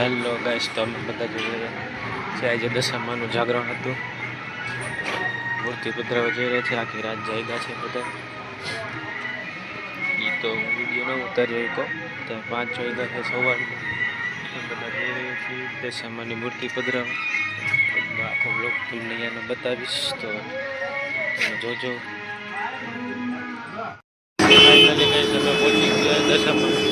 Hello guys તો અમે બધા જઈ રહ્યા છે આજે દશામાનું જાગરણ હતું. મૂર્તિ પધરાવા જઈ રહ્યા છે. આખી રાત જાગ્યા છે બધા. એ તો હું વીડિયો ન ઉતારી શકો ત્યાં પાંચ વાગ્યા છે સવારમાં બધા જઈ રહ્યા છીએ દશામાની મૂર્તિ પધરાવા આખો બ્લોગ તમને અહીંયાને બતાવીશ. તો તમે જોજો. ફાઇનલી દશામાં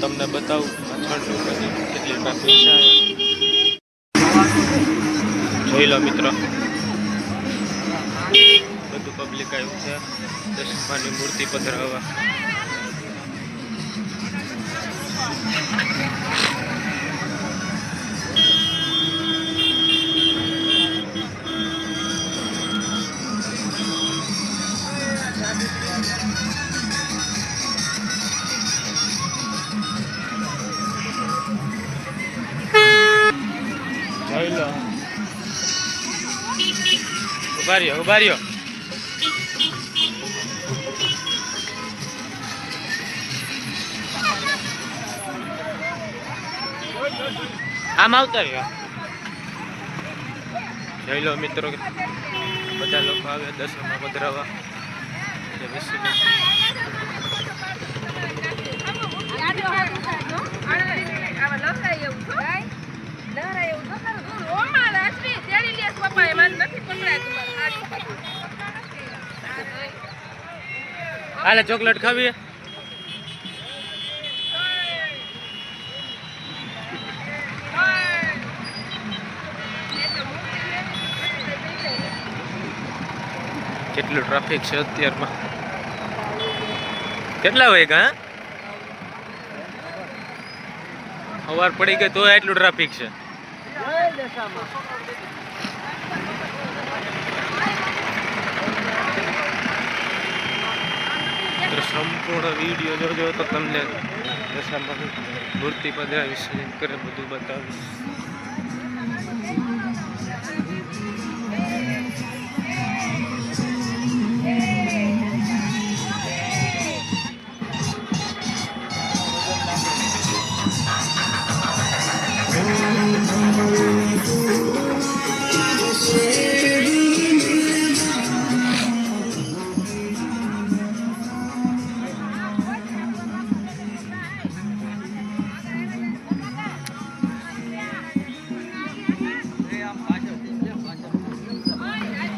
તમને બતાવું. પાછળનું બધી કેટલી ટ્રાફિક છે? જોઈ લો મિત્રો. બધું પબ્લિક આવ્યું છે. દશમાની મૂર્તિ પધરાવવા. ઊભા રહ્યો ઊભા રહ્યો આમ આવતા રહ્યો જોઈ લો મિત્રો બધા લોકો આવે દસમાં પધરાવા એટલે હાલે ચોકલેટ ખાવી કેટલું ટ્રાફિક છે અત્યારમાં? કેટલા વાગ્યા હા સવાર પડી ગઈ તો એટલું ટ્રાફિક છે. સંપૂર્ણ વીડિયો જોજો તો તમને દશામાં મૂર્તિ પધરાવીશ કરે બધું બતાવીશ.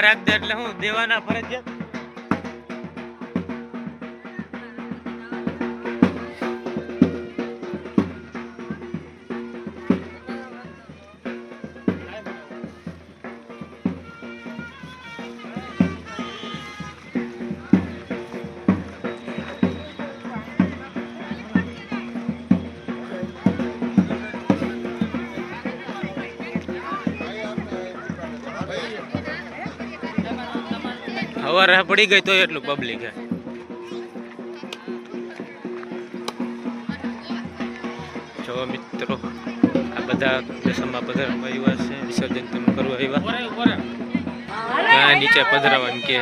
રાખ દે એટલે હું દેવાના ફરજિયાત હવાર પડી ગઈ તો એટલું પબ્લિક હે જો મિત્રો આ બધા દસમમાં પધરાવવા આવ્યા છે વિસર્જન તમે કરવા આવ્યા. નીચે પધરાવાનું કે.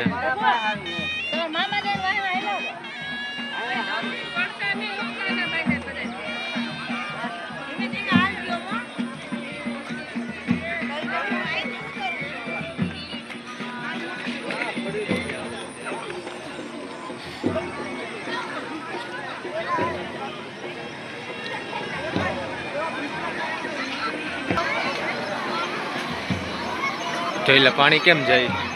तो पानी केम जाए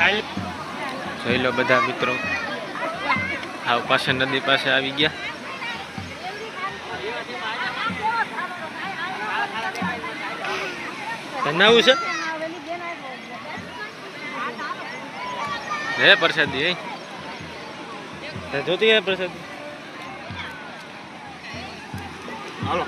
જોઈ લો બધા મિત્રો. આવ પાસે નદી પાસે આવી ગયા. બનાવું છે? હે પ્રસાદી, હે? તે જોતી હે પ્રસાદી? હાલો.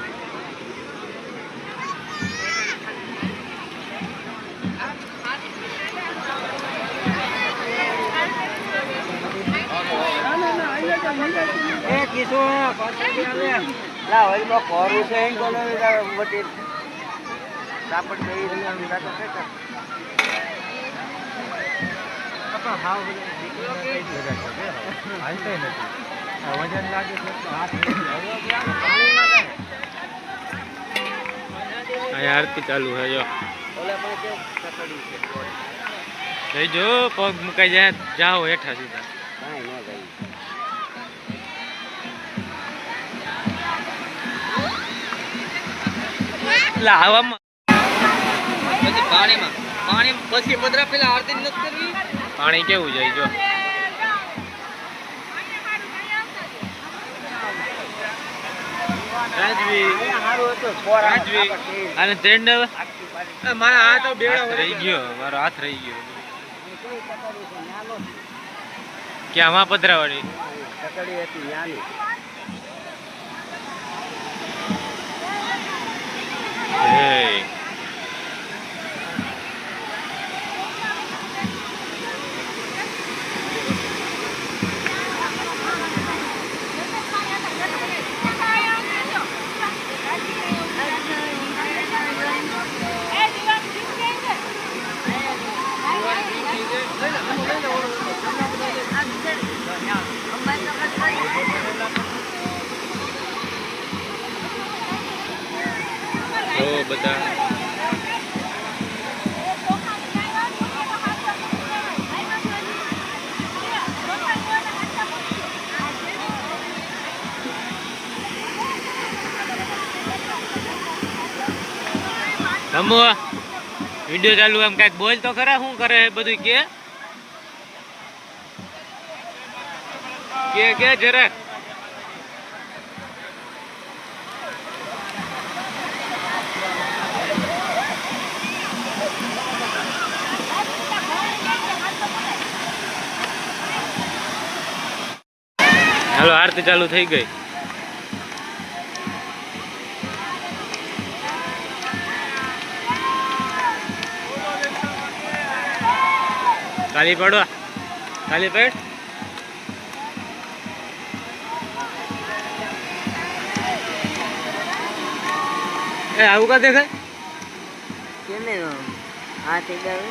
એ કિશો પાછળ લા હોય તો ખોરું છે એમ કોનો વટી. સાપડ થઈ રહ્યા વિરા તો કે કર હાવ હાલતે નથી. વજન લાગે છે તો હાથ અહીંયા આરતી ચાલુ છે જો. જઈ જો પગ મુકાઈ જાય જાઓ હેઠા સીધા. એટલે હવામાં. પછી પાણીમાં. પાણી પછી પધરા પેલા આરતી નથી કરવી? પાણી કેવું જાય જો. અને ટ્રેન્ડ મારા હાથ તો રહી ગયો મારો હાથ રહી ગયો. ક્યાં માં પધરાવાળી હતી Hey. બધા. વીડિયો ચાલુ એમ કાંઈક બોલ તો ખરા શું કરે બધું કે કે જરાક. હાલો આરતી ચાલુ થઈ ગઈ. ખાલી પડવા ખાલી પેટ એ આવું કા દેખાય? કેમે થઈ એકદમ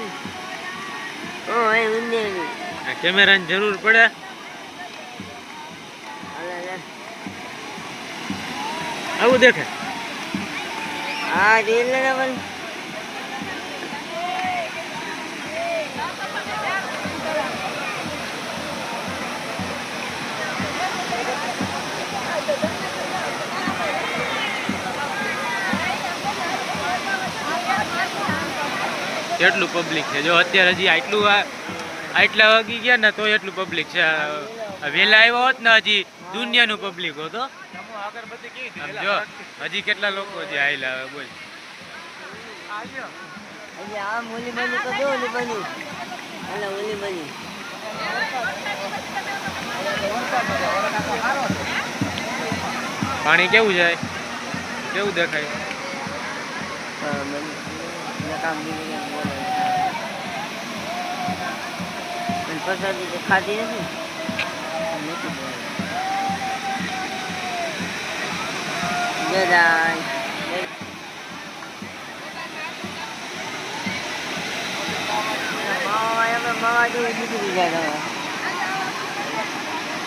ઓ એ ઉંદે આ કેમેરાની જરૂર પડે. આવું દેખે હા રેલ ને પણ કેટલું પબ્લિક છે. જો અત્યારે હજી આટલું આટલા વાગી ગયા ને તો એટલું પબ્લિક છે. વહેલા આવ્યો હોત ને હજી દુનિયાનું પબ્લિક હતો જો હજી કેટલા લોકો હજી આવેલા હવે બોલ. આ ઓલી બની તો જો ઓલી બની. અને ઓલી બની. પાણી કેવું જાય? કેવું દેખાય? હા, મને નકામ દીધી એમ બોલે. અને પ્રસાદી તો ખાધી નથી. જય જાય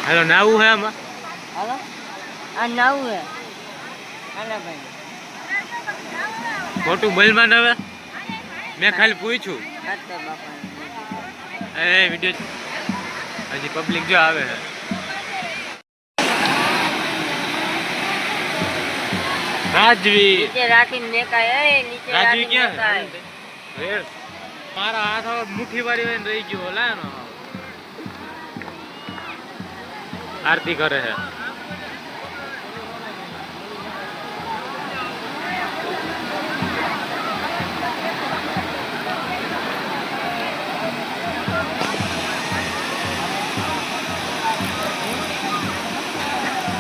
હાલો નાવું હે આમાં હાલો આ નાવું હે હાલા ભાઈ મોટું બલમાં હવે? મેં ખાલી પૂછ્યું. એ વીડિયો હજી પબ્લિક જો આવે છે રાજવી નીચે રાખીને મેકાય એ નીચે રાજવી ક્યાં? રેડ. મારા હાથ હવે મુઠ્ઠી વાળી હોય ને રહી ગયો ઓલા આરતી કરે છે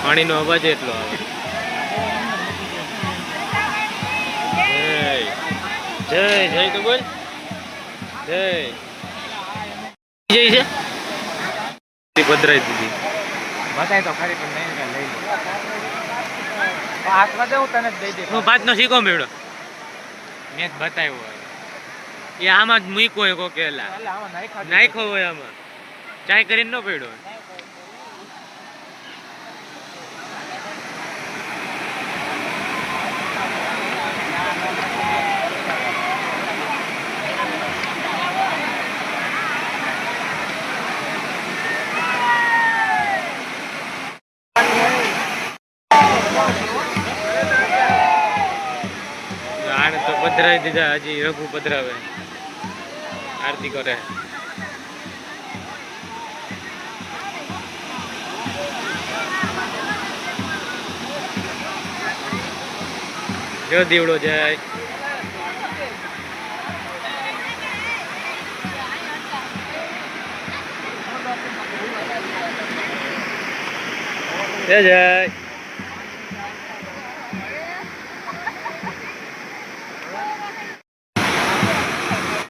પાણીનો અવાજ એટલો આવે. જય જય સિક્કો મેળ્યો મેં જ બતાવ્યો એ આમાં જ મૂક્યો કોકેલા નાખ્યો હોય આમાં ચાય કરીને ન પડ્યો હોય. આને તો પધરાવી હજી રઘુ પધરાવે. આરતી કરે. જો દીવડો જાય. જય જય.